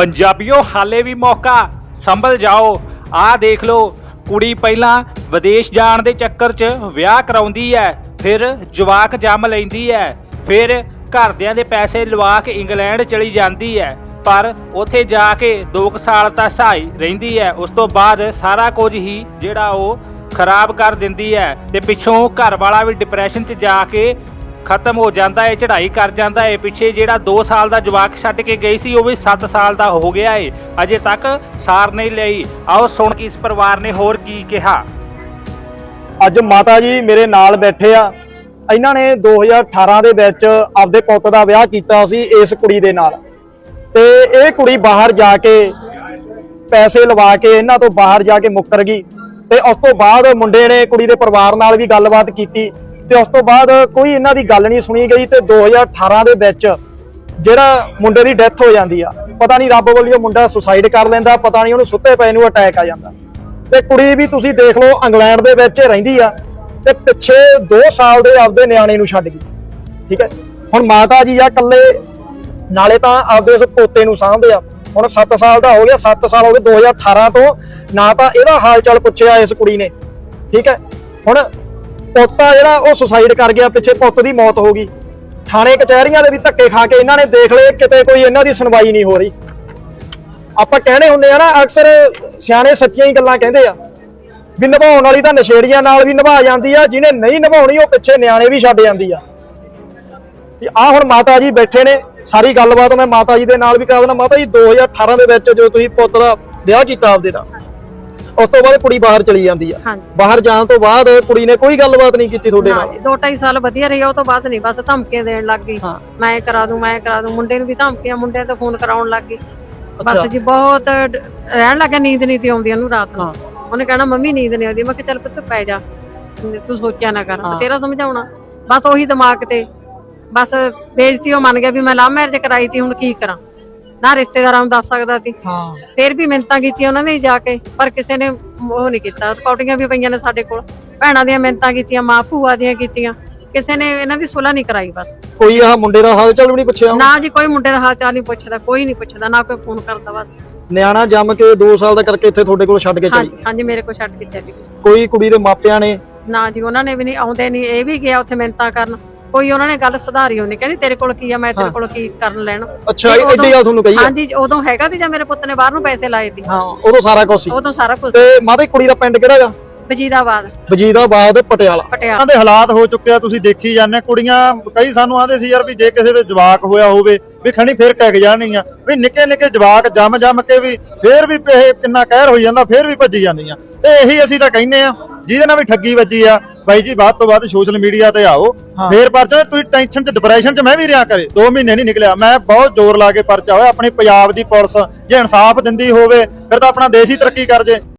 ਪੰਜਾਬੀਓ, ਹਾਲੇ ਵੀ ਮੌਕਾ, ਸੰਭਲ ਜਾਓ। ਆਹ ਦੇਖ ਲਓ, ਕੁੜੀ ਪਹਿਲਾਂ ਵਿਦੇਸ਼ ਜਾਣ ਦੇ ਚੱਕਰ 'ਚ ਵਿਆਹ ਕਰਾਉਂਦੀ ਹੈ ਫਿਰ ਜਵਾਕ ਜੰਮ ਲੈਂਦੀ ਹੈ ਫਿਰ ਘਰਦਿਆਂ ਦੇ ਪੈਸੇ ਲਵਾ ਕੇ ਇੰਗਲੈਂਡ ਚਲੀ ਜਾਂਦੀ ਹੈ ਪਰ ਉੱਥੇ ਜਾ ਕੇ 2 ਸਾਲ ਤਾਂ ਸਹਾਈ ਰਹਿੰਦੀ ਹੈ ਉਸ ਤੋਂ ਬਾਅਦ ਸਾਰਾ ਕੁਝ ਹੀ ਜਿਹੜਾ ਉਹ ਖਰਾਬ ਕਰ ਦਿੰਦੀ ਹੈ ਤੇ ਪਿੱਛੋਂ ਘਰ ਵਾਲਾ ਵੀ ਡਿਪਰੈਸ਼ਨ 'ਚ ਜਾ ਕੇ ਖਤਮ ਹੋ ਜਾਂਦਾ ਏ, ਚੜ੍ਹਾਈ ਕਰ ਜਾਂਦਾ ਏ। ਪਿੱਛੇ ਜਿਹੜਾ 2 ਸਾਲ ਦਾ ਜਵਾਕ ਛੱਡ ਕੇ ਗਈ ਸੀ, ਉਹ ਵੀ 7 ਸਾਲ ਦਾ ਹੋ ਗਿਆ ਏ। ਅਜੇ ਤੱਕ ਸਾਰ ਨਹੀਂ ਲਈ। ਆਓ ਸੁਣ ਕੇ ਇਸ ਪਰਿਵਾਰ ਨੇ ਹੋਰ ਕੀ ਕਿਹਾ। ਅੱਜ ਮਾਤਾ ਜੀ ਮੇਰੇ ਨਾਲ ਬੈਠੇ ਆ। ਇਹਨਾਂ ਨੇ 2018 ਦੇ ਵਿੱਚ ਆਪਦੇ ਪੁੱਤ ਦਾ ਵਿਆਹ ਕੀਤਾ ਸੀ ਇਸ ਕੁੜੀ ਦੇ ਨਾਲ। ਤੇ ਇਹ ਕੁੜੀ ਬਾਹਰ ਜਾ ਕੇ ਪੈਸੇ ਲਵਾ ਕੇ ਇਹਨਾਂ ਤੋਂ ਬਾਹਰ ਜਾ ਕੇ ਮੁੱਕਰ ਗਈ। ਤੇ ਉਸ ਤੋਂ ਬਾਅਦ ਮੁੰਡੇ ਨੇ ਕੁੜੀ ਦੇ ਪਰਿਵਾਰ ਨਾਲ ਵੀ ਗੱਲਬਾਤ ਕੀਤੀ। ਤੇ ਉਸ ਤੋਂ ਬਾਅਦ ਕੋਈ ਇਹਨਾਂ ਦੀ ਗੱਲ ਨਹੀਂ ਸੁਣੀ ਗਈ ਤੇ 2018 ਦੇ ਵਿੱਚ ਜਿਹੜਾ ਮੁੰਡੇ ਦੀ ਡੈਥ ਹੋ ਜਾਂਦੀ ਆ, ਪਤਾ ਨਹੀਂ ਰੱਬ ਵੱਲੋਂ ਮੁੰਡਾ ਸੁਸਾਈਡ ਕਰ ਲੈਂਦਾ, ਪਤਾ ਨਹੀਂ ਉਹਨੂੰ ਸੁੱਤੇ ਪਏ ਨੂੰ ਅਟੈਕ ਆ ਜਾਂਦਾ। ਤੇ ਕੁੜੀ ਵੀ ਤੁਸੀਂ ਦੇਖ ਲਓ ਇੰਗਲੈਂਡ ਦੇ ਵਿੱਚ ਰਹਿੰਦੀ ਆ ਤੇ ਪਿੱਛੇ 2 ਸਾਲ ਦੇ ਆਪਦੇ ਨਿਆਣੇ ਨੂੰ ਛੱਡ ਗਈ, ਠੀਕ ਹੈ? ਹੁਣ ਮਾਤਾ ਜੀ ਆ ਇਕੱਲੇ, ਨਾਲੇ ਤਾਂ ਆਪਦੇ ਉਸ ਪੋਤੇ ਨੂੰ ਸਾਂਭਦੇ ਆ। ਹੁਣ 7 ਸਾਲ ਦਾ ਹੋ ਗਿਆ 7 ਸਾਲ ਹੋ ਗਏ 2018 ਤੋਂ ਨਾ ਤਾਂ ਇਹਦਾ ਹਾਲ ਚਾਲ ਪੁੱਛਿਆ ਇਸ ਕੁੜੀ ਨੇ, ਠੀਕ ਹੈ? ਹੁਣ ਪੋਤਾ ਜਿਹੜਾ ਉਹ ਸੁਸਾਈਡ ਕਰ ਗਿਆ, ਪਿੱਛੇ ਪੁੱਤ ਦੀ ਮੌਤ ਹੋ ਗਈ। ਥਾਣੇ ਕਚਹਿਰੀਆਂ ਦੇ ਵੀ ਧੱਕੇ ਖਾ ਕੇ ਇਹਨਾਂ ਨੇ ਦੇਖ ਲਏ, ਕਿਤੇ ਕੋਈ ਇਹਨਾਂ ਦੀ ਸੁਣਵਾਈ ਨਹੀਂ ਹੋ ਰਹੀ। ਆਪਾਂ ਕਹਿਣੇ ਹੁੰਦੇ ਆ ਨਾ, ਅਕਸਰ ਸਿਆਣੇ ਸੱਚੀਆਂ ਹੀ ਗੱਲਾਂ ਕਹਿੰਦੇ ਆ, ਵੀ ਨਿਭਾਉਣ ਵਾਲੀ ਤਾਂ ਨਸ਼ੇੜੀਆਂ ਨਾਲ ਵੀ ਨਿਭਾ ਜਾਂਦੀ ਆ, ਜਿਹਨੇ ਨਹੀਂ ਨਿਭਾਉਣੀ ਉਹ ਪਿੱਛੇ ਨਿਆਣੇ ਵੀ ਛੱਡ ਜਾਂਦੀ ਆ। ਆ ਹੁਣ ਮਾਤਾ ਜੀ ਬੈਠੇ ਨੇ, ਸਾਰੀ ਗੱਲਬਾਤ ਮੈਂ ਮਾਤਾ ਜੀ ਦੇ ਨਾਲ ਵੀ ਕਰਾ ਦਿੰਦਾ। ਮਾਤਾ ਜੀ 2018 ਦੇ ਵਿੱਚ ਜੋ ਤੁਸੀਂ ਪੁੱਤ ਦਾ ਵਿਆਹ ਕੀਤਾ ਆਪਦੇ ਦਾ ਉਸ ਤੋਂ ਬਾਅਦ ਕੁੜੀ ਬਾਹਰ ਚਲੀ ਜਾਂਦੀ ਆ। ਹਾਂਜੀ। ਬਾਹਰ ਜਾਣ ਤੋਂ ਬਾਅਦ ਕੁੜੀ ਨੇ ਕੋਈ ਗੱਲਬਾਤ ਨਹੀਂ ਕੀਤੀ ਤੁਹਾਡੇ ਨਾਲ? ਦੋ ਢਾਈ ਸਾਲ ਵਧੀਆ ਰਹੀ ਉਹ ਤੋਂ ਬਾਅਦ ਨਹੀਂ ਬਸ ਧਮਕੀਆਂ ਦੇਣ ਲੱਗ ਗਈ। ਮੈਂ ਕਰਾ ਦੂੰ ਮੈਂ ਕਰਾ ਦੂੰ ਮੁੰਡੇ ਨੂੰ ਵੀ ਧਮਕੀਆਂ ਮੁੰਡੇ ਤੋਂ ਫੋਨ ਕਰਾਉਣ ਲੱਗ ਗਈ। ਬਸ ਜੀ ਬਹੁਤ ਰਹਿਣ ਲੱਗਾ ਨੀਂਦ ਨਹੀਂ ਤੀ ਆਉਂਦੀ ਉਹਨੂੰ ਰਾਤ ਨੂੰ। ਉਹਨੇ ਕਹਿਣਾ ਮੰਮੀ ਨੀਂਦ ਨਹੀਂ ਆਉਂਦੀ। ਮੈਂ ਕਿ ਚੱਲ ਪੁੱਤ ਪੈ ਜਾ। ਤੂੰ ਸੋਚਿਆ ਨਾ ਕਰ। ਤੇਰਾ ਸਮਝਾਉਣਾ। ਬਸ ਉਹੀ ਦਿਮਾਗ ਤੇ। ਬਸ ਬੇਇੱਜ਼ਤੀ ਉਹ ਮੰਨ ਗਿਆ ਵੀ ਮੈਂ ਲਵ ਮੈਰਿਜ ਕਰਾਈ ਤੀ ਹੁਣ ਕੀ ਕਰਾਂ? ਨਾ ਰਿਸ਼ਤੇਦਾਰਾਂ ਨੂੰ ਦੱਸ ਸਕਦਾ ਸੀ। ਹਾਂ। ਫਿਰ ਵੀ ਮਿੰਤਾਂ ਕੀਤੀਆਂ ਉਹਨਾਂ ਨੇ ਜਾ ਕੇ ਪਰ ਕਿਸੇ ਨੇ ਉਹ ਨਹੀਂ ਕੀਤਾ। ਰਿਕਾਰਡਿੰਗਾਂ ਵੀ ਪਈਆਂ ਨੇ ਸਾਡੇ ਕੋਲ। ਭੈਣਾਂ ਦੀਆਂ ਮਿੰਤਾਂ ਕੀਤੀਆਂ ਮਾਂ ਭੂਆ ਦੀਆਂ ਕੀਤੀਆਂ। ਕਿਸੇ ਨੇ ਇਹਨਾਂ ਦੀ ਸੁਲਾ ਨਹੀਂ ਕਰਾਈ ਬਸ। ਕੋਈ ਆਹ ਮੁੰਡੇ ਦਾ ਹਾਲ ਚਾਲ ਵੀ ਨਹੀਂ ਪੁੱਛਿਆ? ਨਾ ਜੀ ਕੋਈ ਮੁੰਡੇ ਦਾ ਹਾਲ ਚਾਲ ਨਹੀਂ ਪੁੱਛਦਾ ਕੋਈ ਨਹੀਂ ਪੁੱਛਦਾ ਨਾ ਕੋਈ ਫੋਨ ਕਰਦਾ ਬਸ। ਨਿਆਣਾ ਜੰਮ ਕੇ 2 ਸਾਲ ਦਾ ਕਰਕੇ ਇੱਥੇ ਤੁਹਾਡੇ ਕੋਲ ਛੱਡ ਕੇ ਚਲੀ ਹਾਂਜੀ ਹਾਂਜੀ ਮੇਰੇ ਕੋਲ ਛੱਡ ਕੇ ਚੱਲੀ। ਗਈ ਕੋਈ ਕੁੜੀ ਦੇ ਮਾਪਿਆਂ ਨੇ? ਨਾ ਜੀ ਉਹਨਾਂ ਨੇ ਵੀ ਨਹੀਂ ਆਉਂਦੇ ਨਹੀਂ ਇਹ ਵੀ ਗਿਆ ਉੱਥੇ ਮਿੰਤਾਂ ਕਰਨ। ਕੋਈ ਉਹਨਾਂ ਨੇ ਗੱਲ ਸੁਧਾਰੀ ਉਹਨੇ ਕਹਿੰਦੀ ਤੇਰੇ ਕੋਲ ਕੀ ਆ ਮੈਂ ਤੇਰੇ ਕੋਲ ਕੀ ਕਰਨ ਲੈਣ? ਅੱਛਾ ਤੇ ਐਡੀ ਗੱਲ ਤੁਹਾਨੂੰ ਕਹੀ ਆ। ਹਾਂਜੀ ਉਦੋਂ ਹੈਗਾ ਸੀ ਜਾਂ ਮੇਰੇ ਪੁੱਤ ਨੇ ਬਾਹਰ ਨੂੰ ਪੈਸੇ ਲਾਏ ਸੀ? ਹਾਂ ਉਦੋਂ ਸਾਰਾ ਕੁਝ ਸੀ। ਉਦੋਂ ਸਾਰਾ ਕੁਝ ਤੇ ਮਾਤਾ ਕੁੜੀ ਦਾ ਪਿੰਡ ਕਿਹੜਾ ਹੈਗਾ? ਵਜੀਦਾਬਾਦ ਵਜੀਦਾਬਾਦ ਪਟਿਆਲਾ। ਪਟਿਆਲਾ। ਦੇ ਹਾਲਾਤ ਹੋ ਚੁੱਕੇ ਆ ਤੁਸੀਂ ਦੇਖੀ ਜਾਂਦੇ ਕੁੜੀਆਂ ਕਈ ਸਾਨੂੰ ਆਂਦੇ ਸੀ ਯਾਰ ਵੀ ਜੇ ਕਿਸੇ ਦੇ ਜਵਾਕ ਹੋਇਆ ਹੋਵੇ ਵੀ ਖਣੀ ਫੇਰ ਟਿਕ ਜਾਣਗੀਆਂ ਵੀ ਨਿੱਕੇ ਨਿੱਕੇ ਜਵਾਕ ਜੰਮ ਜੰਮ ਕੇ ਵੀ ਫੇਰ ਵੀ ਇਹ ਕਿੰਨਾ ਕਹਿਰ ਹੋਈ ਜਾਂਦਾ ਫੇਰ ਵੀ ਭੱਜੀ ਜਾਂਦੀਆਂ। ਤੇ ਇਹੀ ਅਸੀਂ ਤਾਂ ਕਹਿੰਨੇ ਆ ਜਿਹਦੇ ਨਾਲ ਵੀ ਠੱਗੀ ਵੱਜੀ ਆ ਬਾਈ ਜੀ ਵੱਧ ਤੋਂ ਵੱਧ ਸੋਸ਼ਲ ਮੀਡੀਆ ਤੇ ਆਓ। ਫੇਰ ਪਰਚਾ ਤੁਸੀਂ ਟੈਨਸ਼ਨ ਚ ਡਿਪਰੈਸ਼ਨ ਚ ਮੈਂ ਵੀ ਰਿਹਾ ਕਰੇ। 2 ਮਹੀਨੇ ਨਹੀਂ ਨਿਕਲਿਆ। ਮੈਂ ਬਹੁਤ ਜ਼ੋਰ ਲਾ ਕੇ ਪਰਚਾ ਹੋਇਆ ਆਪਣੀ ਪੰਜਾਬ ਦੀ ਪੁਲਿਸ ਜੇ ਇਨਸਾਫ ਦਿੰਦੀ ਹੋਵੇ ਫਿਰ ਤਾਂ ਆਪਣਾ ਦੇਸ਼ ਹੀ ਤਰੱਕੀ ਕਰ ਜੇ।